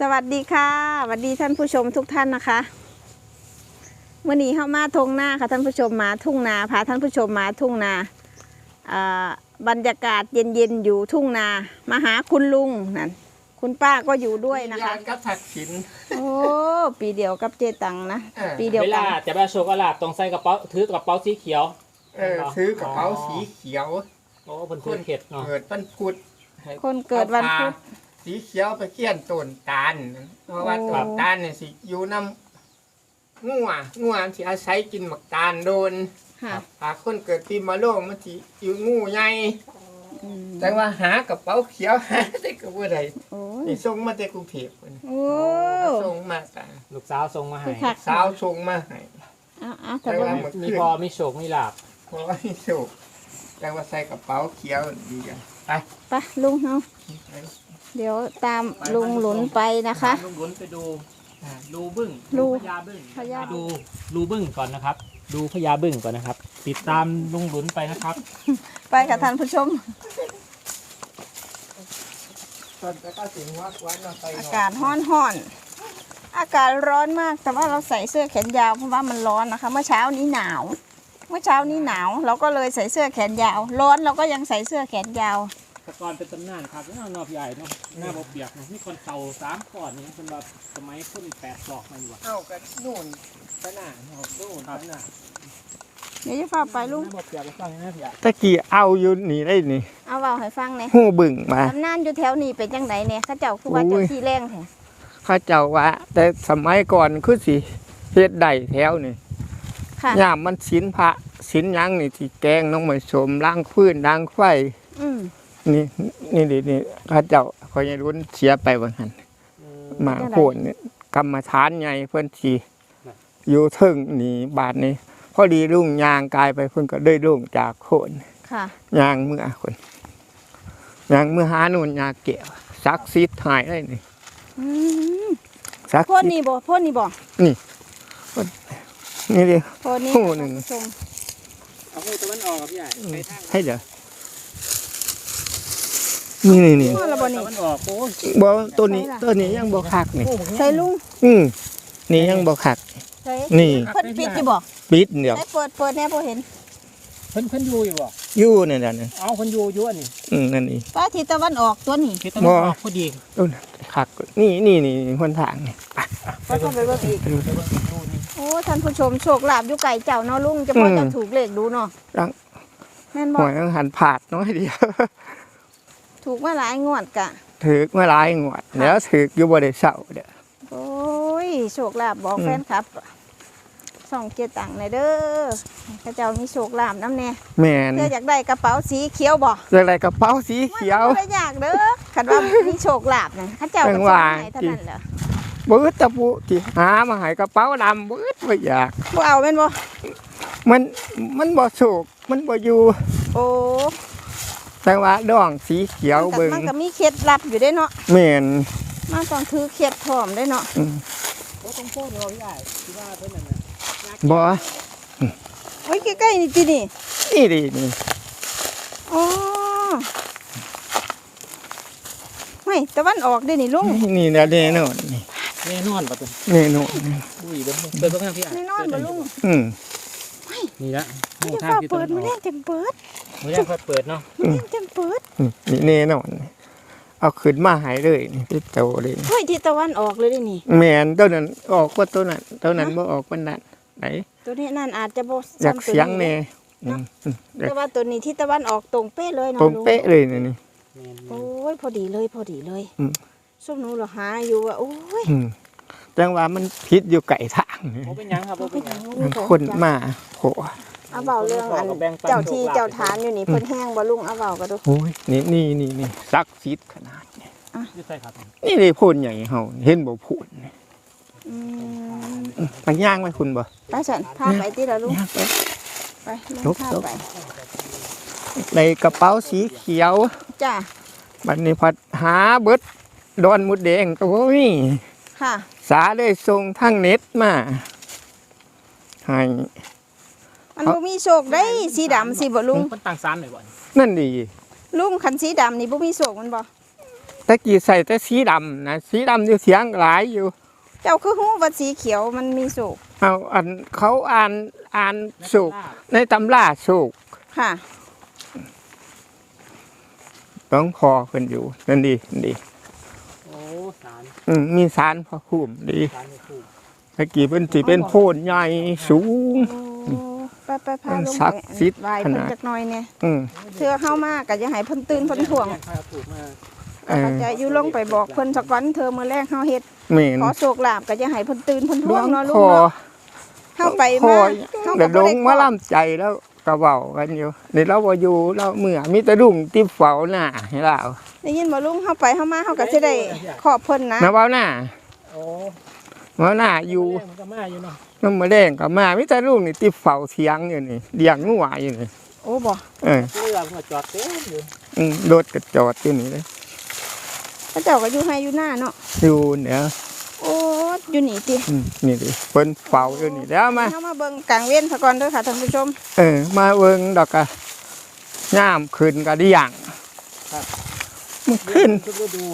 สวัสดีค่ะสวัสดีท่านผู้ชมทุกท่านนะคะเมื่อนี้เข้ามาทงหน้าค่ะท่านผู้ชมมาทุ่งนาพาท่านผู้ชมมาทุ่งนาอ่าบรรยากาศเย็นๆอยู่ทุ่งนามาหาคุณลุงนั่นคุณป้าก็อยู่ด้วยนะคะยานกับทักษิณโอ้ปีเดียวกับเจตังนะเออปีเดียวเวกัลานจะไปโชว์กระลาบต้องใส่กระเป๋าถือกระเป๋าสีเขียวเออซื้อกระเป๋าสีเขียวโอ้เพิ่นถือเข็ดเนาะเกิดวันพุธให้คนเกิดวันพุธเอาผ้า สีเขียวไปเกี้ยนต้นตาลเพราะว่าโอ้ต้นตาลเนี่ยสิอยู่น้ำงัวงัวมันสิอาศัยกินหมักตาลโดนค่ะถ้าคนเกิดปีมะโรงมันสิอยู่งูใหญ่อืมแต่ว่าหากระเป๋าเขียวหาได้ก็บ่ได้โอ้ยนี่ส่งมาแต่กรุงเทพพุ่นโอ้ส่งมาแต่ลูกสาวส่งมาให้คือคักสาวส่งมาให้ เอาเอาแต่ว่าแต่ว่ามีพอมีโชคมีลาบเพราะว่าให้สุกแต่ว่าใส่กระเป๋าเขียวดีกันไป ไปลุงเอาไป เดี๋ยวตามลุงหลุนไปนะคะ ลุงบุญไปดูรูบึ้งรูพญาบึ้งพญา ไปดูรูบึ้งก่อนนะครับ ดูพญาบึ้งก่อนนะครับ ติดตามลุงบุญไปนะครับ ไปกับท่านผู้ชม ตอนแล้วก็ถึงวัดวันเราไปอากาศร้อนร้อนๆอากาศร้อนมาก แต่ว่าเราใส่เสื้อแขนยาวเพราะว่ามันร้อนนะคะ เมื่อเช้านี้หนาว เมื่อเช้านี้หนาว เราก็เลยใส่เสื้อแขนยาว ร้อนเราก็ยังใส่เสื้อแขนยาวแตะกอนเป็นตำนานครับแล้วนอกใหญ่เนาะหน้าบกเปียกเนาะมีคนเต่าสามก่อนนี่เป็นแบบสมัยคนแปดศอกมาอยู่อะเอากันนู่นขนาดเอานู่นขนาดเดี๋ยวจะพาไปลุงหน้าบกเปียกก็ฟังหน้าเปียกตะกี้เอาอยู่นี่ได้นี่ เอาเบาให้ฟังเนี่ยหูบึ่งมาตำนานอยู่แถวนี้เป็นจังไดเนี่ยเข้าเจ้าคือว่าโอ้เจ้ายที่แรงแท้เข้าเจ้าว่า แต่สมัยก่อนคือสิเฮ็ดได้แถวนี่ค่ะยามมันสินพระสินหยังนี่ที่แกงน้องไม้สมล้างพื้นล้างไฟอืม นี่นี่นี่นี่เข้าเจ้าคอยรุ่นเสียไปว่าหั่นอืมมาโพดนี่กรรมฐานใหญ่เพิ่นสิอยู่ถึงนี่บาทนี้พอดีรุ่งยางกายไปเพิ่นก็ได้รุ่งจากโคนค่ะยางเมื่อคนยางเมื่อหาโน่นยาเกี่ยวซักซิดหายได้นี่อืมซักพ่นซิดนี่บ่พ่นนี่บ่นี่ดิพ่นนี่โอ้หนึ่งท่าผู้ชมเอาไปตะวันออกครับพี่ใหญ่ไปทางให้เดี๋ยว นี่นี่นี่พ่นและบ่ตะนี่วันออกโอ้ยบ่ตัวนี้ตัวนี้ยังบ่คักนี่ ใส่ลุงอืมนี่ยังบ่คัก ใส่นี่ เพิ่นปิดอยู่บ่ปิดเดี๋ยวให้เปิดเปิดแน่บ่เห็นเพิ่นเพิ่นอยู่อยู่บ่อยู่นี่นน่ะนี่เอาเพิ่นอยู่อยู่อันนี้อืมนั่นนี่ป้าทิศตะวันออกตัวนี้ทิศตะวันออกพอดีต้นคักนี่นี่นี่คนทางนี่ไปก็ต้องไปเบิ่งอีกไปดูโอ้ท่านผู้ชมโชคลาภอยู่ไก่เจ้าเนาะลุงจะพออืมจะถูกเลขดูเนาะรังแม่นหบ่วยต้องหันผาดน้อยเดียว ถูกมาหลายงวดกะถือกมาหลายงวดแล้วถือกอยู่บ่ได้เศร้าเด้อโอ้ยโชคลาภบอกอืมแฟนครับส่องเกียรตังค์ในอยเด้อข้าเจ้ามีโชคลาภน้ำแน่แม่นเธออยากได้กระเป๋าสีเขียวบ่เรื่องอะไรกระเป๋าสีเขียวมันบ่ได้อยากเด้อคันว่ามีโชคลาภนะข้าเจ้าก็จัส่งงหวะให้เท่านั้นแหละบื้อตะปูที่หามาให้กระเป๋าดำบื้อบ่อยากบ่เอาแม่นบ่มันมันบ่โศกมันบ่อยู่โอ้ แต่ว่าดองสีเขียวมันก็เบิ่งมันก็มีเคล็ดลับอยู่ได้เนาะแม่นมันต้องถือเคล็ดพร้อมได้เนาะอืมโอ้ต้องโพดเราพี่ใหญ่ที่ว่าเพิ่นนั่นน่ะบ่โอ้ยใกล้ๆนี่ตินี่นี่ดินี่อ๋อไม่ตะวันออกเด้นี่ลุงนี่แหละแน่นอนนี่แน่นอนป่ะตัวแน่นอนอุ้ยเบิ่งเปิดเบิ่งนะพี่ใหญ่แน่นอนบ่ลุงอืมนี่ละหมันมู่จะทางฟ้าที่ตะเปิวัดนอมาอกแน่เต็มเปิด หมู่ทางค่อยเปิดเนาะมาแน่เต็มเปิดนี่แน่นอนเอาขึ้นมาใหายเลยนี่ติดโตเลยเฮ้ยที่ตะวันออกเลยเด้นี่แม่นตัวนั้นออกกว่าตัวนั้นตัวนั้นบ่ออกปานนั้นไหนตัวนี้นั่นอาจจะบ่อยากซ้ำตัวเสียงนี้แน่อืมอืมอยากแต่ว่าตัวนี้ที่ตะวันออกตรงเป๊ะเลยเนาะตรงลุงเป๊ะเลยนี่นี่แม่นโอ้ยพอดีเลยพอดีเลยอืมส้มหนูเหรอหาอยู่ว่าโอ้ยอืมจังว่ามันพิษอยู่ไก่ทางนี่โอ้เป็นหยังครับโอ้เป็นหยังมันคนมาโห เอาเบาเรื่องอันเจ้าที่เจ้าฐานอยู่นี่เพิ่นแห้งบ่ลุงเอาเบาก็ดูโอ้ยนี่นี่นี่นี่ซักซิดขนาดนี้อยู่ใส่ครับนี่เลยพ่นใหญ่เฮาเห็นบ่พ่นนี่อืมไปย่างไหมคุณบ่ไปฉันพาไปที่ละลุงย่างไปไปลุงพาไปในกระเป๋าสีเขียวจ้าบัดนี้พัดหาเบิดดอนมุดแดงโอ้ยค่ะ สาได้ส่งทางเน็ตมาให้ มันบ่มีโชคได้สีดำสิบ่ลุงเพิ่นตั้งศาลหน่อยบ่นั่นดีลุงคันสีดำนี่บ่มีโชคมันบ่แต่ะกี้ใส่แต่สีดำนะสีดำอยู่เสียงหลายอยู่ เจ้าคือฮู้ว่าสีเขียวมันมีสุกเอาอันเขาอ่านอ่านแล้วสุกลาบในตำราสุกค่ะ ต้องพอเพิ่นอยู่นั่นดีนั่นดีโอ้สารอืมมีสารพระภูมิดีสารในคู่ตะกี้เพิ่นสิเป็นโพนใหญ่สูง โอ้ ไปไปพามันลงศักไปดิ์สิทธิ์ไหว้ขเพิ่นนาดจักหน่อยเนี่ยอืมเชื่อเข้ามาก็อย่าให้เพิ่นตื่นเพิ่นถ่วงใครเอาถูกมาเออเข้าใจอยู่ลงไปบอกเพิ่นสักวันเธอมื้อแรกเฮาเฮ็ดแม่นขอโชคลาภก็อย่าให้เพิ่นตื่นเพิ่นหลถ่ววงงเนาะลุพ่งอเนาะเฮาไปพ่อมาเฮาเดี๋ก็ยวบ่ลได้งขมาอล่ำใจแล้วก็เว้ากันอยู่นี่เราบ่อยู่เราเมื่อมีแต่ดุ่งที่เฝ้าหน้าให้เราได้ยินบ่ลุงเฮาไปเฮามาเฮาก็สิได้ขอบเพิ่นนะนะเว้าหน้าโอ้เว้าหน้าอยู่แรกมันก็มาอยู่เนาะ น้ำมาแดงก็มามีแต่ลูกนี่ที่เฝ้าเถียงอยู่นี่เลี้ยงงัวอยู่นี่โอ้บ่เออเรือมันก็จอดเต็มอยู่อืมรถก็จอดอยู่นี่เลยพระเจ้าก็อยู่ให้อยู่หน้าเนาะอยู่เนี่ยโอ้อยู่นี่ติอืมนี่ดิเพิ่นเฝ้าอยู่นี่แล้วมาเฮามาเบิ่งกลางเว้นซะก่อนเด้อค่ะท่านผู้ชม เออ มาเบิ่งดอกกะย่ามขึ้นก็ได้หยังมันขึ้นทุกฤดู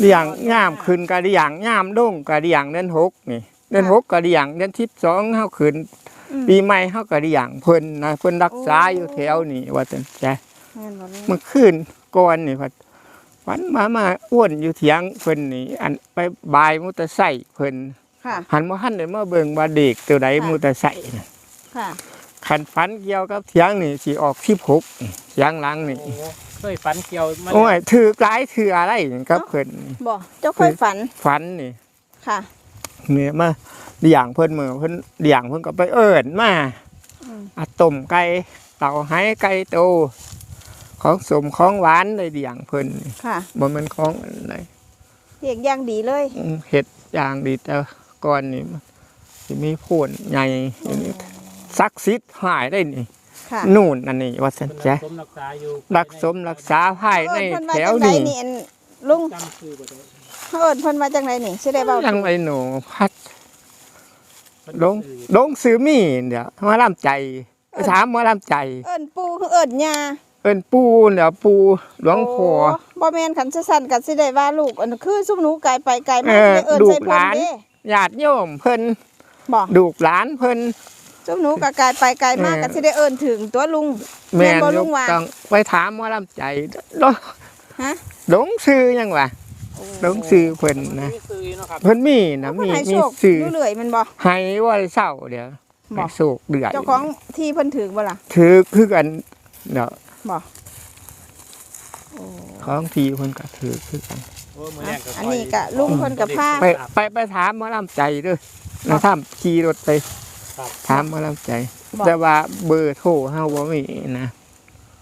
เลี้ยงย่ามขึ้นก็ได้หยังย่ามลงก็ได้หยังเดือนหกนี่ เดือนหกก็ได้หยังเดือนที่สองเฮาขึ้นอืมปีใหม่เฮาก็ได้หยังเพิ่นนะเพิ่นรักษาอยู่แถวนี้ว่าซั่นจ้ะแม่นบ่ลุงเมื่อคืนก่อนนี่พัดฝันมามาอ้วนอยู่เถียงเพิ่นนี่อันไปบายมอเตอร์ไซค์เพิ่นค่ะหันมาหันเลยมาเบิ่งว่าเด็กตัวใดค่ะมอเตอร์ไซค์น่ะค่ะคันฝันเกี่ยวกับเถียงนี่สิออก16เถียงหลังนี่โอ้เคยฝันเกี่ยวมาโอ้ยถือกหลายถืออะไรนี่กับเพิ่นนี่บ่เจ้าเคยฝันฝันนี่ค่ะ เนี่ยมาเลี้ยงเพิ่นมือเพิ่นเลี้ยงเพิ่นก็ไปเอิ้นมาอืมอาต้มไก่เต่าไห้ไก่โตของสมของหวานเลยเลี้ยงเพิ่นนี่ค่ะบ่แม่นของอันไหนเรียกอย่างดีเลยอืมเห็ดอย่างดีแต่ก่อนนี่มันสิมีโพนใหญ่อยู่นี่ซักซิดหายได้นี่ค่ะนู่นอันนี้ว่าสันเป็นจ้ะรักสมรักษาอยู่รักสมรักษาภายในเอิ้นเพิ่นแถว่าวจังไดนี้นี่อันลุงจำชื่อบ่ได้ เอิ้นเพิ่นว่าจังไดนี่สิได้เว้ายังไงหนูพัดเพิ่นลงชื่อลงซื้อมีเดี๋ยวมาล่ำใจถามมาล่ำใจ เอิ้นปู่คือเอิ้นย่าเอิ้นปูเดี๋ยวปูหลวงพ่อโบ่แม่นคันสั่นๆก็สิได้ว่าลูกอันคือซุมหนูไกลไปไกลมาเออสิได้เอิ้นลูกใส่เพิ่หนลานเด้ญาติโยมเพิ่นบ่ดูกหลานเพิ่นซุมหนูก็ไกลไปไกลมาเออก็สิได้เอิ้นถึงตัวลุงแม่แม่นนบ่ยลุกงว่าต้องไปถามมาล่ำใจลงฮะหลงซื้อยังวะ หลงซื้อเพิ่นนะมีซื้อเนาะครับเพิ่นมีนะเพิ่นมีให้มีโชคสื่อเรื่อยๆแมันบ่ให้ว่าเศร้าเดี๋ยวบ่ให้โศกเดือดเจ้าของที่เพิ่นถึงบ่ล่ะถือคือกันเนาะบ่ของทีเพิ่นก็ถือคือกัน โอ้มื้อแรกก็อันนี้ก็ลุงเพิ่นก็พา ไปไปไปถามหมอลำใจเด้วยนะถามขี่รถไปครับ ถามหมอลำใจบ่แต่ว่าเบอร์โทรเฮาบ่มีนะ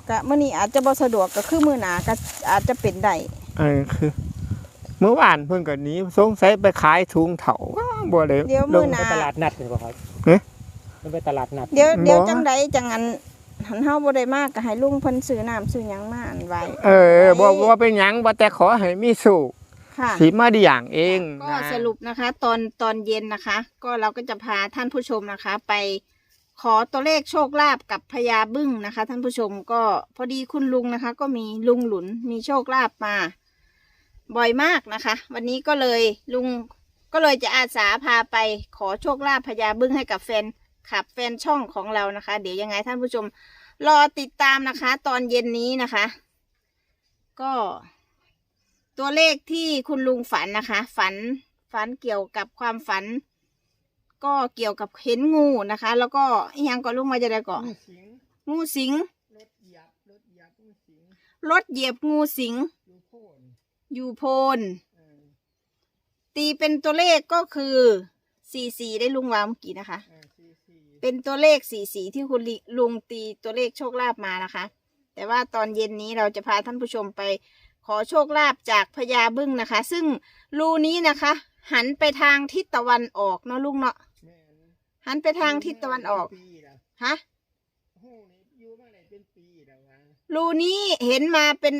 ก็มื้อนี้อาจจะบ่สะดวกก็คือมื้อหน้าก็อาจจะเป็นได้เออคือ เมื่อวานเพิ่นก็หนีสงสัยไปขายถุงเถาบ่ได้เดี๋ยวมื้อหน้า ไปตลาดนัดเลยป่ะครับเอ๊ะ มันไปตลาดนัดเดี๋ยวเดี๋ยวบ่จังใดจังอันหันเฮาบ่ได้มากก็ให้ลุงเพิ่นซื้อน้ำซื้อหยังมาอันไว้เออบ่บ่เป็นหยังบ่แต่ขอให้มีสุขค่ะ สิมาได้อย่างเองก็นะสรุปนะคะ ตอนตอนเย็นนะคะ ก็เราก็จะพาท่านผู้ชมนะคะ ไปขอตัวเลขโชคลาภกับพญาบึ้งนะคะ ท่านผู้ชมก็พอดีคุณลุงนะคะ ก็มีลุงหลุนมีโชคลาภมา บ่อยมากนะคะ วันนี้ก็เลยลุงก็เลยจะอาสาพาไปขอโชคลาภพญาบึ้งให้กับแฟนขับแฟนช่องของเรานะคะ เดี๋ยวยังไงท่านผู้ชมรอติดตามนะคะ ตอนเย็นนี้นะคะ ก็ ตัวเลขที่คุณลุงฝันนะคะ ฝันฝันเกี่ยวกับความฝัน ก็เกี่ยวกับเห็นงูนะคะ แล้วก็อิหยังก็ลุงมาจะได้ก่อนงูสิงรถเหยียบรถเหยียบงูสิง อยู่โพนอยู่โพนเออตีเป็นตัวเลขก็คือสี่สี่ได้ลุงวางเมื่อกี้นะคะเออสี่สี่เป็นตัวเลขสี่สีที่คุณลิลุงตีตัวเลขโชคลาภมานะคะ แต่ว่าตอนเย็นนี้เราจะพาท่านผู้ชมไปขอโชคลาภจากพญาบึ้งนะคะ ซึ่งรูนี้นะคะ หันไปทางทิศตะวันออกเนาะลุงเนาะแม่นหันไปทางทิศตะวันออกปีแล้วฮะโอ้นี่อยู่มาได้เป็นปีแล้ววะรูนี้เห็นมาเป็น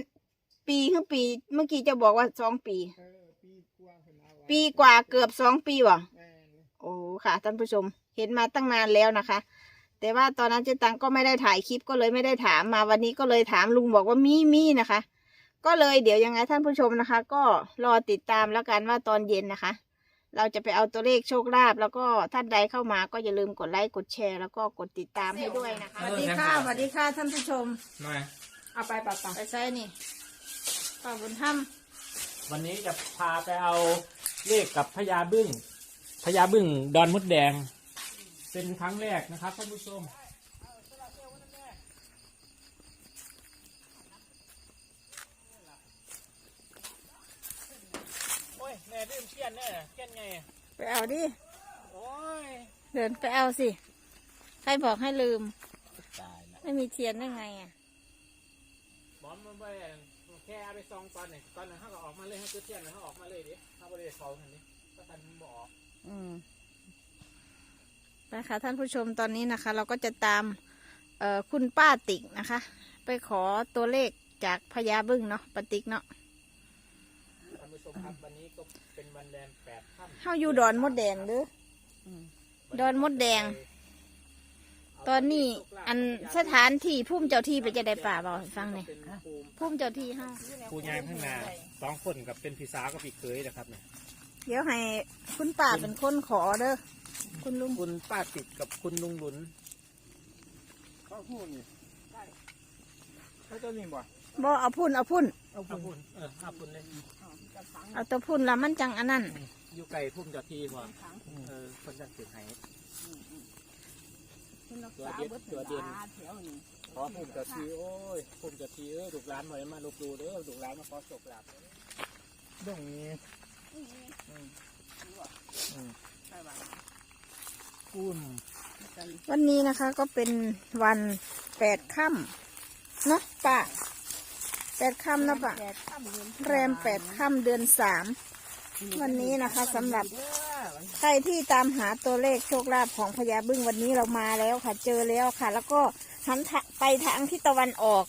ปีขึ้นปี เมื่อกี้จะบอกว่าสองปี เออปีกว่าเพิ่นเอาไปีกว่าเกือบสองปีว่ะ แม่นโอ้ค่ะท่านผู้ชมเห็นมาตั้งนานแล้วนะคะ แต่ว่าตอนนั้นเจ๊ตังก็ไม่ได้ถ่ายคลิปก็เลยไม่ได้ถามมาวันนี้ก็เลยถามลุงบอกว่ามีมีนะคะ ก็เลยเดี๋ยวยังไงท่านผู้ชมนะคะ ก็รอติดตามแล้วกันว่าตอนเย็นนะคะ เราจะไปเอาตัวเลขโชคลาภแล้วก็ท่านใดเข้ามาก็อย่าลืมกดไลค์กดแชร์แล้วก็กดติดตามให้ด้วยนะคะสวัสดีค่ะสวัสดีค่ะท่านผู้ชม มาเอาไปปัไปใส่นี่ ป่าบุญถ้วันนี้จะพาไปเอาเลขกับพญาบึ้งพญาบึ้งดอนมดแดง เป็นครั้งแรกนะครับท่านผู้ชมโอ้ยแม่ดื้มเทียนแน่เทียนไงำไปเอาดิ โอ้ยเดินไปเอาสิ ใครบอกให้ลืม ตายละไม่มีเทียนได้ไงอะ บอมมันไปแค่เอาไปซองตอนไหนตอนนั้นเขาก็ออกมาเลยให้ตัวเทียนเขาออกมาเลยดิเขาบริเวณเขาทันนี้ก็ทันบอก อืมนะคะท่านผู้ชมตอนนี้นะคะ เราก็จะตามเอ่อคุณป้าติ๊กนะคะ ไปขอตัวเลขจากพญาบึ้งเนาะปาติ๊กเนาะท่านผู้ชมครับวันนี้ก็เป็นวันแรมแปดค่ำเฮาอยู่ดอนมดแดงเด้อดอนมดแดง ตอนนี้อันสถานที่พุ่มเจ้าที่ไปจะได้ป่าบอกให้ฟังเนี่อยเป็นภูมิพุ่มเจ้าที่เฮาภูยายข้างหน้าสองคนกับเป็นพี่สาวกับพี่เคยนะครับเนี่ยเดี๋ยวให้คุณป้าเป็นคนขอเด้อคุณลุงคุณป้าติดกับคุณลุงหลุนข้าวพูดนี่เขาเจะนี่บ่บ่เอาพุ่นเอาพุ่นเอาพุ่นเออเอาพุ่นเลยเอาแตัวพุ่นละมันจังอันนั้นอยู่ไกลพุ่มเจ้าที่พอเออคนจะติดไห ตัวเด็ดตัวเด่นขอพุ่มเจ้าที่โอ้ยพุ่มเจ้าที่เออลูกหลานหน่อยมาลูกดูเด้อลูกหลานมาขอโชคลาภเรื่องนี้พุ่มวันนี้นะคะก็เป็นวันแปดค่ำเนาะป้าแปดค่ำนะป้าแรมแปดค่ำเดือนสาม วันนี้นะคะสำหรับใครที่ตามหาตัวเลขโชคลาภของพญาบึ้งวันนี้เรามาแล้วค่ะ เจอแล้วค่ะ แล้วก็หันทะไปทางทิศตะวันออก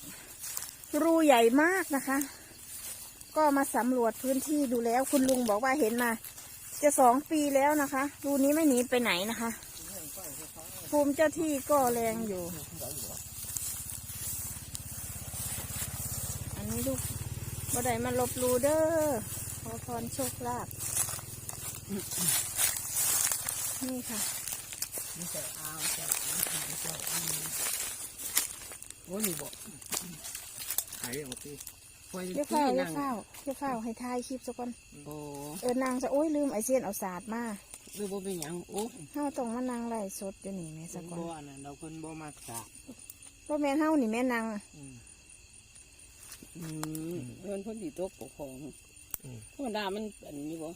รูใหญ่มากนะคะ ก็มาสำรวจพื้นที่ดูแล้ว คุณลุงบอกว่าเห็นมา จะสองปีแล้วนะคะ รูนี้ไม่หนีไปไหนนะคะ ภูมิเจ้าที่ก็แรงอยู่ อันนี้ลูกบ่ได้มาลบหลูเด้อข อพรโชคลาภนี่ค่ะโอ้นี่บ่ไข่เอาตีเดี๋ยวเฝ้าวเดี๋ยวเฝ้าวเดี๋ยวเฝ้าวให้ทายคลิปสักก่อนโอ้เออนางจะโอ้ยลืมไอเซียนเอาศาสตร์มาหรือบ่เป็นยังโอ้เฮาต้องมานางไล่สดอยู่นี่แม่สักก่อนบ่อันนั้นเราคนบ่มาจากบ่แม่นเฮานี่แม่นางอืมเงินเพ้นดีตกปกครอง ธรรมดามันอันนี้บ่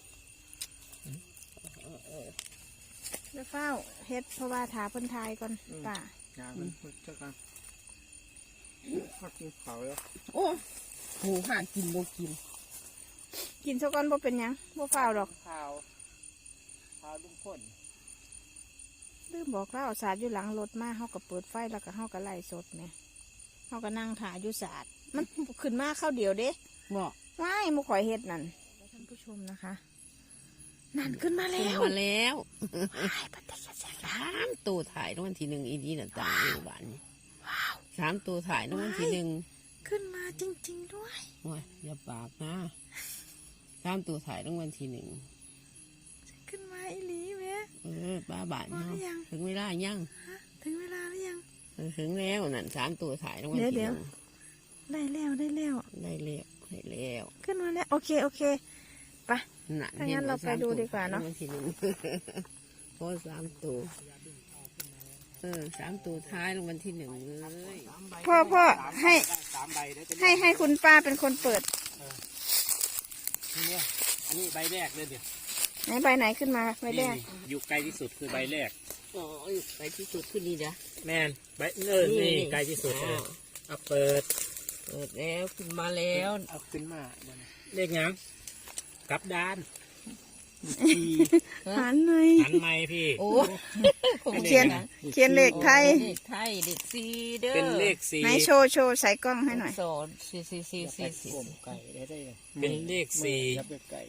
เดี๋ยวเฝ้าเฮ็ดเพราะว่าถาเพิ่นทายก่อนป่างานมันพูดเจ้ากันเขากินเขาวแล้วโอ้หมูห่ากินบ่กิน กินสักก่อนบ่เป็นหยังบ่เฝ้าดอกข่าวข่าวลุงพลลืมบอกเราเอาศาสตร์อยู่หลังรถมาเฮาก็เปิดไฟแล้วก็เฮาก็ไล่สดแหม่เฮาก็นั่งถ่ายอยู่ศาสตร์มันขึ้นมาเข้าเดียวเด้บ่ ว้ายหมูข่อยเฮ็ดนั่นท่านผู้ชมนะคะ นั่นขึ้นมาแล้ขึ้นวมาแล้วว้ายปฏิกิริยาสามตัวถ่ายรางวัลที่หนึ่งอีนี่น่ะตามอยู่บ้านนี้ว้าว สามตัวถ่ายรางวัลที่หนึ่งขึ้นมาจริง ๆ ด้วย โอ้ยอย่าปากนะสามตัวถ่ายรางวัลที่หนึ่งขึ้นมาอีหลีแม่ เออป้าบ้านว่าเนาะยัง ถึงเวลายังฮะถึงเวลาหรือยัง เออถึงแล้วนั่นสามตัวถ่ายรางวัลที่หเดี๋ยนึ่วงได้แล้วได้แล้วได้แล้ว ได้แล้ว ขึ้นมาแล้ว โอเค โอเคไปน่ะถ้างั้นเราไปดูดีกว่าเนอะรางวัลที่หนึ่งโอ้สามตัวเออสามตัวท้ายรางวัลที่หนึ่งเลยพ่อพ่อให้สามใบได้จะให้ให้คุณป้าเป็นคนเปิดนี่เนี่ยอันนี้ใบแรกเลยเดี๋ยวไหนใบไหนขึ้นมาใบแรกนี่อยู่ไกลที่สุดคือใบแรกโอ้ยไปที่สุดขึ้นนี่จ้ะแม่นใบเนินนี่ไกลที่สุดเลยเอาเปิด เปิดแล้วขึ้นมาแล้วเอาขึ้นมาเลขหยังกลับด้านหันหน่อยหันไม้พี่ โอ้เขียนเขียนเลขไทยเลขไทยเลขสี่เด้อเป็นเลขสี่ไหนโชว์โชว์ใส่กล้องให้หน่อยสอนสี่สี่สี่สี่สี่ไก่ได้ได้เป็นเลขสี่ยับไปไก่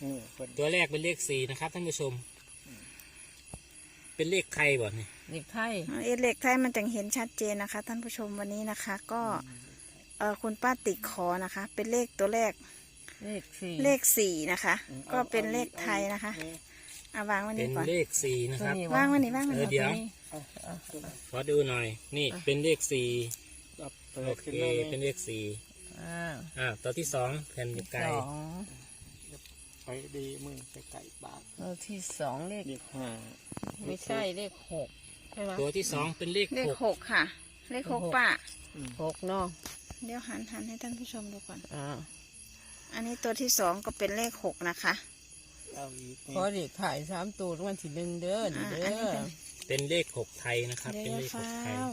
เออคนตัวแรกเป็นเลขสี่นะครับท่านผู้ชม เป็นเลขใครบ่เนี่ยเลขไทยเอเลขไทยมันจึงเห็นชัดเจนนะคะ ท่านผู้ชมวันนี้นะคะ ก็ เอ่อคุณป้าติกขอนะคะ เป็นเลขตัวแรกเลขสี่เลขสี่นะคะ ก็เป็นเลขไทยนะคะเอาวางไว้เป็นี่นก่อนเลขสี่นะตัวครับนี้วางไว้นี่วางไว้เอนี่อเดี๋ยวขอดูหน่อย นี่เป็นเลขสี่เปิโอดเคขึ้นมาเลยเป็นเลขสี่อ่าอ่าตัวที่สองแผ่นไกลสองไปดีมือไปไก่บาทตัวที่สองเลขเลขห้าไม่ใช่เลขหกใช่ไหมตัวที่สองเป็นเลขเลขหกหกค่ะ เลขหกป้าหกเนาะ เดี๋ยวหันหันให้ท่านผู้ชมดูก่อนอ่าอันนี้ตัวที่สองก็เป็นเลขหกนะคะเอาอีกขอเด็กถ่ายสามตัวรางวันที่หนึ่งเด้อนี่อ่าเด้อันนี้อเป็นเป็นเลขหกไทยนะครับเดี๋ยวเป็นเลขหฟ้ากไทยว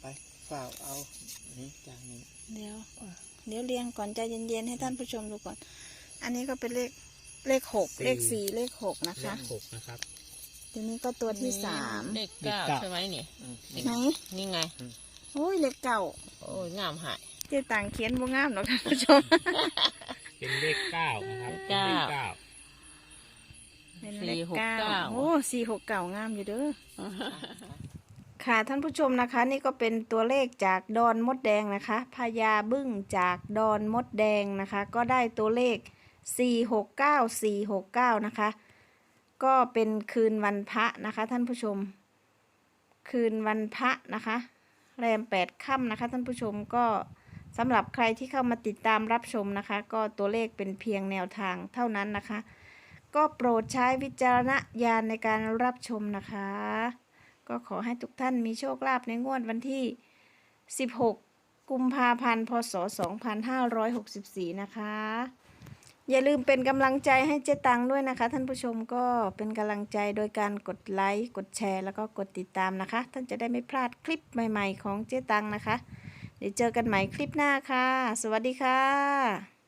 ไปฝ้าวเอานี่จานนี้เดี๋ยวเดี๋ยวเรียงก่อนใจเย็นๆให้ท่านผู้ชมดูก่อน อันนี้ก็เป็นเลขเลขหกเลขสี่เลขหกนะเลคะขหกนะครับ ทีนี้ก็ตัวที่สามเลขเก้าเลขเก้าใช่ไหมนี่ไหนนี่ไง โอ้ยเลขเก่าโอ้ยงามหายเจ๊ต่างเขียนบ่งามหรอกท่านผู้ชม เป็นเลขเก้านะครับเก้าเป็นเลขเก้าเป็นเลขเก้าโอ้สี่หกเก่างามอยู่เด้อค่ะท่านผู้ชมนะคะ นี่ก็เป็นตัวเลขจากดอนมดแดงนะคะพญาบึ้งจากดอนมดแดงนะคะ ก็ได้ตัวเลข 469 469 นะคะ ก็เป็นคืนวันพระนะคะ ท่านผู้ชม คืนวันพระนะคะ แรมแปดค่ำนะคะท่านผู้ชมก็สำหรับใครที่เข้ามาติดตามรับชมนะคะ ก็ตัวเลขเป็นเพียงแนวทางเท่านั้นนะคะ ก็โปรดใช้วิจารณญาณในการรับชมนะคะ ก็ขอให้ทุกท่านมีโชคลาภในงวดวันที่ 16 กุมภาพันธ์ พศ 2564 นะคะ อย่าลืมเป็นกำลังใจให้เจ๊ตังด้วยนะคะ ท่านผู้ชมก็เป็นกำลังใจโดยการกดไลค์กดแชร์ แล้วก็กดติดตามนะคะ ท่านจะได้ไม่พลาดคลิปใหม่ ๆ ของเจ๊ตังนะคะ เดี๋ยวเจอกันใหม่คลิปหน้าค่ะ สวัสดีค่ะ